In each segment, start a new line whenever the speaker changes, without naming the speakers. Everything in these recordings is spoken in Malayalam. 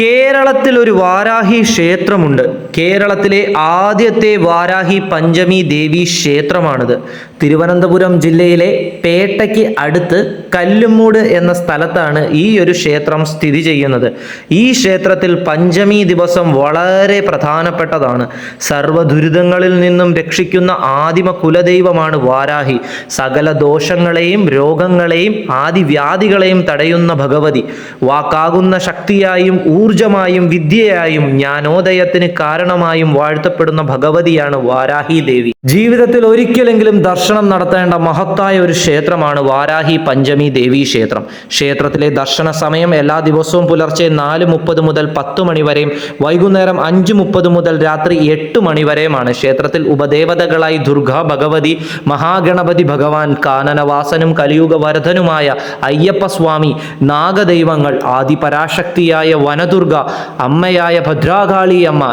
കേരളത്തിൽ ഒരു വാരാഹി ക്ഷേത്രമുണ്ട്. കേരളത്തിലെ ആദ്യത്തെ വാരാഹി പഞ്ചമി ദേവി ക്ഷേത്രമാണിത്. തിരുവനന്തപുരം ജില്ലയിലെ പേട്ടയ്ക്ക് അടുത്ത് കല്ലുമൂട് എന്ന സ്ഥലത്താണ് ഈ ഒരു ക്ഷേത്രം സ്ഥിതി ചെയ്യുന്നത്. ഈ ക്ഷേത്രത്തിൽ പഞ്ചമി ദിവസം വളരെ പ്രധാനപ്പെട്ടതാണ്. സർവദുരിതങ്ങളിൽ നിന്നും രക്ഷിക്കുന്ന ആദിമ കുലദൈവമാണ് വാരാഹി. സകല ദോഷങ്ങളെയും രോഗങ്ങളെയും ആദിവ്യാധികളെയും തടയുന്ന ഭഗവതി. വാക്കാകുന്ന ശക്തിയായും ഊർജമായും വിദ്യയായും ജ്ഞാനോദയത്തിന് കാരണമായും വാഴ്ത്തപ്പെടുന്ന ഭഗവതിയാണ് വാരാഹി ദേവി. ജീവിതത്തിൽ ഒരിക്കലെങ്കിലും ദർശനം നടത്തേണ്ട മഹത്തായ ഒരു ക്ഷേത്രമാണ് വാരാഹി പഞ്ചമി ദേവി ക്ഷേത്രം. ക്ഷേത്രത്തിലെ ദർശന സമയം എല്ലാ ദിവസവും പുലർച്ചെ നാല് മുപ്പത് മുതൽ പത്ത് മണി വരെയും വൈകുന്നേരം അഞ്ച് മുപ്പത് മുതൽ രാത്രി എട്ട് മണി വരെയുമാണ്. ക്ഷേത്രത്തിൽ ഉപദേവതകളായി ദുർഗ ഭഗവതി മഹാഗണപതി ഭഗവാൻ കാനനവാസനും കലിയുഗ വരധനുമായ അയ്യപ്പസ്വാമി നാഗദൈവങ്ങൾ ആദിപരാശക്തിയായ വനദുർഗ അമ്മയായ ഭദ്രാകാളി അമ്മ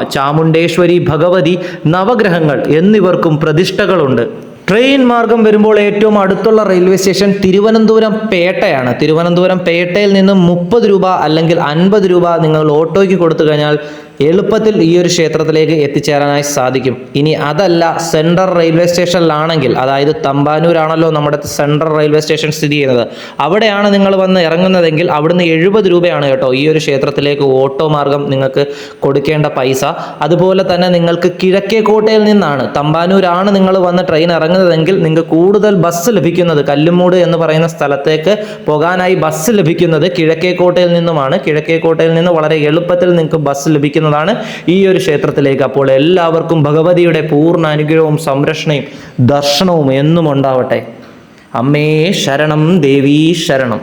ചാമുണ്ടേശ്വരി ഭഗവതി നവഗ്രഹങ്ങൾ എന്നിവർക്കും പ്രതിഷ്ഠകളുണ്ട്. ട്രെയിൻ മാർഗം വരുമ്പോൾ ഏറ്റവും അടുത്തുള്ള റെയിൽവേ സ്റ്റേഷൻ തിരുവനന്തപുരം പേട്ടയാണ്. തിരുവനന്തപുരം പേട്ടയിൽ നിന്ന് മുപ്പത് രൂപ അല്ലെങ്കിൽ അൻപത് രൂപ നിങ്ങൾ ഓട്ടോയ്ക്ക് കൊടുത്തു കഴിഞ്ഞാൽ എളുപ്പത്തിൽ ഈ ഒരു ക്ഷേത്രത്തിലേക്ക് എത്തിച്ചേരാനായി സാധിക്കും. ഇനി അതല്ല സെൻട്രൽ റെയിൽവേ സ്റ്റേഷനിലാണെങ്കിൽ അതായത് തമ്പാനൂരാണല്ലോ നമ്മുടെ സെൻട്രൽ റെയിൽവേ സ്റ്റേഷൻ സ്ഥിതി ചെയ്യുന്നത്. അവിടെയാണ് നിങ്ങൾ വന്ന് ഇറങ്ങുന്നതെങ്കിൽ അവിടുന്ന് എഴുപത് രൂപയാണ് കേട്ടോ ഈ ഒരു ക്ഷേത്രത്തിലേക്ക് ഓട്ടോ മാർഗം നിങ്ങൾക്ക് കൊടുക്കേണ്ട പൈസ. അതുപോലെ തന്നെ നിങ്ങൾക്ക് കിഴക്കേക്കോട്ടയിൽ നിന്നാണ് തമ്പാനൂരാണ് നിങ്ങൾ വന്ന് ട്രെയിൻ ഇറങ്ങുന്നതെങ്കിൽ നിങ്ങൾക്ക് കൂടുതൽ ബസ് ലഭിക്കുന്നത് കല്ലുമൂട് എന്ന് പറയുന്ന സ്ഥലത്തേക്ക് പോകാനായി ബസ് ലഭിക്കുന്നത് കിഴക്കേക്കോട്ടയിൽ നിന്നുമാണ്. കിഴക്കേക്കോട്ടയിൽ നിന്ന് വളരെ എളുപ്പത്തിൽ നിങ്ങൾക്ക് ബസ് ലഭിക്കുന്നതാണ് ഈ ഒരു ക്ഷേത്രത്തിലേക്ക് അപ്പോൾ എല്ലാവർക്കും ഭഗവതിയുടെ പൂർണ അനുഗ്രഹവും സംരക്ഷണയും ദർശനവും എന്നും ഉണ്ടാവട്ടെ. അമ്മേ ശരണം ദേവീ ശരണം.